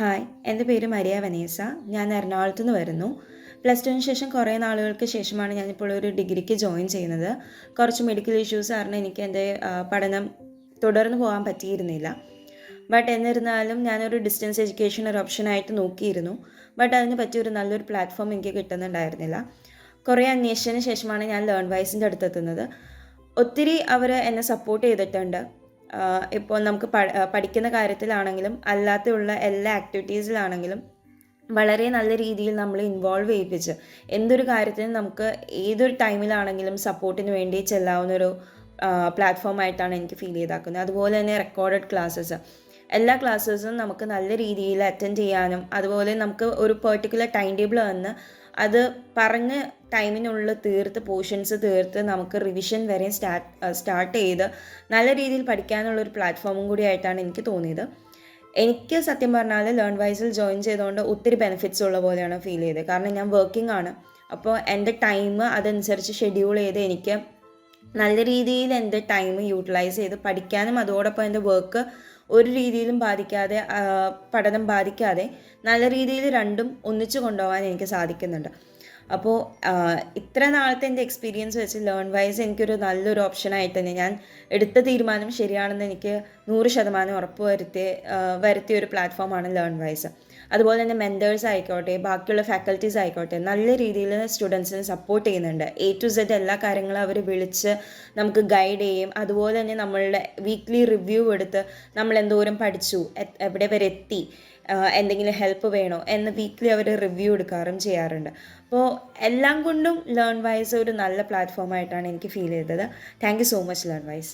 Hi എന്റെ പേര് Maria Vanessa. ഞാൻ എറണാകുളത്ത് നിന്ന് വരുന്നു. പ്ലസ് ടുവിന് ശേഷം കുറേ നാളുകൾക്ക് ശേഷമാണ് ഞാനിപ്പോൾ ഒരു ഡിഗ്രിക്ക് ജോയിൻ ചെയ്യുന്നത്. കുറച്ച് മെഡിക്കൽ ഇഷ്യൂസ് കാരണം എനിക്ക് എന്റെ പഠനം തുടർന്ന് പോകാൻ പറ്റിയിരുന്നില്ല. ബട്ട് എന്നിരുന്നാലും ഞാനൊരു ഡിസ്റ്റൻസ് എഡ്യൂക്കേഷൻ ഒരു ഓപ്ഷനായിട്ട് നോക്കിയിരുന്നു. ബട്ട് അതിന് പറ്റിയൊരു നല്ലൊരു പ്ലാറ്റ്ഫോം എനിക്ക് കിട്ടുന്നുണ്ടായിരുന്നില്ല. കുറേ അന്വേഷിച്ചതിന് ശേഷമാണ് ഞാൻ ലേൺ വൈസിന്റെ അടുത്തെത്തുന്നത്. ഒത്തിരി അവർ എന്നെ സപ്പോർട്ട് ചെയ്തിട്ടുണ്ട്. ഇപ്പോൾ നമുക്ക് പഠിക്കുന്ന കാര്യത്തിലാണെങ്കിലും അല്ലാത്തുള്ള എല്ലാ ആക്ടിവിറ്റീസിലാണെങ്കിലും വളരെ നല്ല രീതിയിൽ നമ്മൾ ഇൻവോൾവ് ചെയ്യിപ്പിച്ച് എന്തൊരു കാര്യത്തിനും നമുക്ക് ഏതൊരു ടൈമിലാണെങ്കിലും സപ്പോർട്ടിന് വേണ്ടി ചെല്ലാവുന്നൊരു പ്ലാറ്റ്ഫോമായിട്ടാണ് എനിക്ക് ഫീൽ ചെയ്താക്കുന്നത്. അതുപോലെ തന്നെ റെക്കോർഡഡ് ക്ലാസ്സസ് എല്ലാ ക്ലാസ്സസും നമുക്ക് നല്ല രീതിയിൽ അറ്റൻഡ് ചെയ്യാനും അതുപോലെ നമുക്ക് ഒരു പെർട്ടിക്കുലർ ടൈം ടേബിൾ തന്ന് അത് പറഞ്ഞ് ടൈമിനുള്ളിൽ തീർത്ത് പോർഷൻസ് തീർത്ത് നമുക്ക് റിവിഷൻ വരെ സ്റ്റാർട്ട് സ്റ്റാർട്ട് ചെയ്ത് നല്ല രീതിയിൽ പഠിക്കാനുള്ള ഒരു പ്ലാറ്റ്ഫോമും കൂടി ആയിട്ടാണ് എനിക്ക് തോന്നിയത്. എനിക്ക് സത്യം പറഞ്ഞാൽ ലേൺ വൈസിൽ ജോയിൻ ചെയ്തുകൊണ്ട് ഒത്തിരി ബെനിഫിറ്റ്സ് ഉള്ള പോലെയാണ് ഫീൽ ചെയ്തത്. കാരണം ഞാൻ വർക്കിംഗ് ആണ്. അപ്പോൾ എന്റെ ടൈം അതനുസരിച്ച് ഷെഡ്യൂൾ ചെയ്ത് എനിക്ക് നല്ല രീതിയിൽ എന്റെ ടൈം യൂട്ടിലൈസ് ചെയ്ത് പഠിക്കാനും അതോടൊപ്പം എന്റെ വർക്ക് ഒരു രീതിയിലും ബാധിക്കാതെ പഠനം ബാധിക്കാതെ നല്ല രീതിയിൽ രണ്ടും ഒന്നിച്ചു കൊണ്ടുപോകാൻ എനിക്ക് സാധിക്കുന്നുണ്ട്. അപ്പോൾ ഇത്ര നാളത്തെ എന്റെ എക്സ്പീരിയൻസ് വെച്ച് ലേൺ വൈസ് എനിക്കൊരു നല്ലൊരു ഓപ്ഷനായിട്ട് തന്നെ ഞാൻ എടുത്ത തീരുമാനം ശരിയാണെന്ന് എനിക്ക് നൂറ് ശതമാനം ഉറപ്പ് വരുത്തിയ വരുത്തിയ ഒരു പ്ലാറ്റ്ഫോമാണ് ലേൺ വൈസ് അതുപോലെ തന്നെ മെന്റേഴ്സ് ആയിക്കോട്ടെ ബാക്കിയുള്ള ഫാക്കൽറ്റീസ് ആയിക്കോട്ടെ നല്ല രീതിയിൽ സ്റ്റുഡൻസിനെ സപ്പോർട്ട് ചെയ്യുന്നുണ്ട്. എ ടു സെഡ് എല്ലാ കാര്യങ്ങളും അവർ വിളിച്ച് നമുക്ക് ഗൈഡ് ചെയ്യും. അതുപോലെ തന്നെ നമ്മളുടെ വീക്ക്ലി റിവ്യൂ എടുത്ത് നമ്മൾ എന്തോരം പഠിച്ചു എവിടെ വരെ എത്തി എന്തെങ്കിലും ഹെൽപ്പ് വേണോ എന്ന് വീക്ക്ലി അവർ റിവ്യൂ എടുക്കാറും ചെയ്യാറുണ്ട്. അപ്പോൾ എല്ലാം കൊണ്ടും ലേൺ വൈസ് ഒരു നല്ല പ്ലാറ്റ്ഫോമായിട്ടാണ് എനിക്ക് ഫീൽ ചെയ്തത്. Thank you so much learn wise